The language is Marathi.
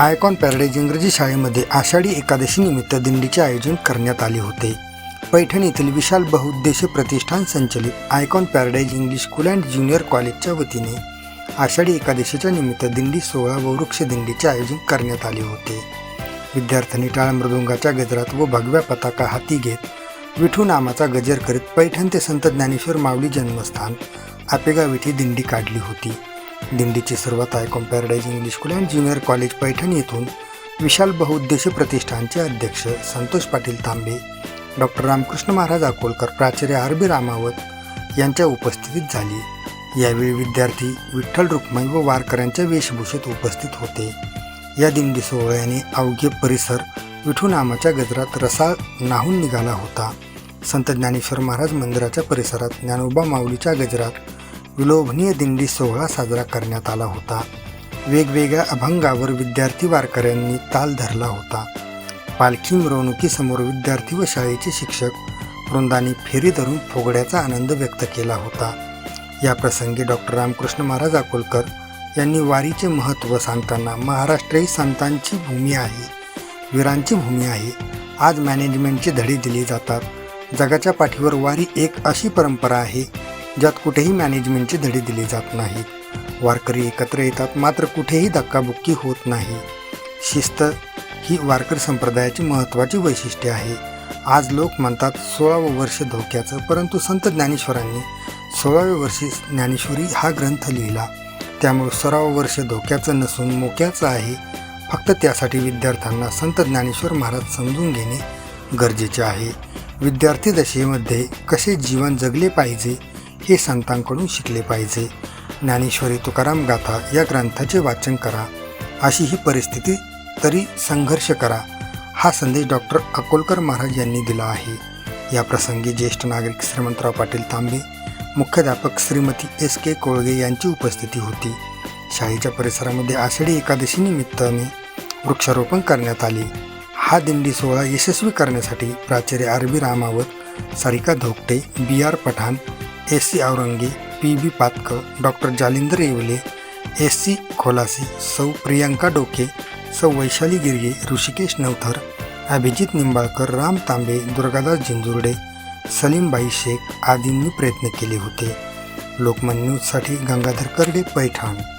आयकॉन पॅराडाईज इंग्रजी शाळेमध्ये आषाढी एकादशीनिमित्त दिंडीचे आयोजन करण्यात आले होते. पैठण येथील विशाल बहुउद्देशीय प्रतिष्ठान संचलित Icon Paradise English school and junior कॉलेजच्या वतीने आषाढी एकादशीच्या निमित्त दिंडी सोहळा व वृक्ष दिंडीचे आयोजन करण्यात आले होते. विद्यार्थ्यांनी टाळ मृदुंगाच्या गजरात व भगव्या पताका हाती घेत विठू नामाचा गजर करीत पैठण ते संत ज्ञानेश्वर माऊली जन्मस्थान आपेगाव येथे दिंडी काढली होती. दिंडीची सुरुवात Icon Paradise English school and junior college Paithan येथून विशाल बहुउद्देशीय प्रतिष्ठानचे अध्यक्ष संतोष पाटील तांबे डॉक्टर रामकृष्ण महाराज अकोलकर प्राचार्य आर बी रामावत यांच्या उपस्थितीत झाली. यावेळी विद्यार्थी विठ्ठल रुक्मई व वारकऱ्यांच्या वेशभूषेत उपस्थित होते. या दिंडी सोहळ्याने अवघे परिसर विठू नामाच्या गजरात रसाळ नाहून निघाला होता. संत ज्ञानेश्वर महाराज मंदिराच्या परिसरात ज्ञानोबा माऊलीच्या गजरात विलोभनीय दिंडी सोहळा साजरा करण्यात आला होता. वेगवेगळ्या अभंगावर विद्यार्थी वारकऱ्यांनी ताल धरला होता. पालखी मिरवणुकीसमोर विद्यार्थी व शाळेचे शिक्षक वृंदांनी फेरी धरून फोगड्याचा आनंद व्यक्त केला होता. या प्रसंगी डॉक्टर रामकृष्ण महाराज अकोलकर यांनी वारीचे महत्त्व सांगताना महाराष्ट्र ही संतांची भूमी आहे वीरांची भूमी आहे आज मॅनेजमेंटचे धडे दिले जातात. जगाच्या पाठीवर वारी एक अशी परंपरा आहे ज्यात कुठेही मॅनेजमेंटचे धडे दिले जात नाहीत वारकरी एकत्र येतात मात्र कुठेही धक्काबुक्की होत नाही. शिस्त ही वारकरी संप्रदायाची महत्त्वाची वैशिष्ट्ये आहे. आज लोक म्हणतात सोळावं वर्ष धोक्याचं परंतु संत ज्ञानेश्वरांनी सोळाव्या वर्षी ज्ञानेश्वरी हा ग्रंथ लिहिला. त्यामुळे सोळावं वर्ष धोक्याचं नसून मोक्याचं आहे. फक्त त्यासाठी विद्यार्थ्यांना संत ज्ञानेश्वर महाराज समजून घेणे गरजेचे आहे. विद्यार्थी दशेमध्ये कसे जीवन जगले पाहिजे हे संतांकडून शिकले पाहिजे. ज्ञानेश्वरी तुकाराम गाथा या ग्रंथाचे वाचन करा. अशी ही परिस्थिती तरी संघर्ष करा. हा संदेश डॉक्टर अकोलकर महाराज यांनी दिला आहे. या प्रसंगी ज्येष्ठ नागरिक श्रीमंतराव पाटील तांबे मुख्याध्यापक श्रीमती एस के कोळगे यांची उपस्थिती होती. शाळेच्या परिसरामध्ये आषाढी एकादशी निमित्ताने वृक्षारोपण करण्यात आले. हा दिंडी सोहळा यशस्वी करण्यासाठी प्राचार्य R B Ramawat Sarika Dhokte B R Pathan S C Aurange, P B Patkar, doctor Jalindar Yewale, S C Kholasi, सौ प्रियंका डोके, सौ वैशाली गिरगे, ऋषिकेश नवथर, अभिजित निंबाळकर, राम तांबे, दुर्गादास जिंजुर्डे सलीमबाई शेख आदींनी प्रयत्न केले होते. लोकमान्यूजसाठी गंगाधर कर्डे, पैठण.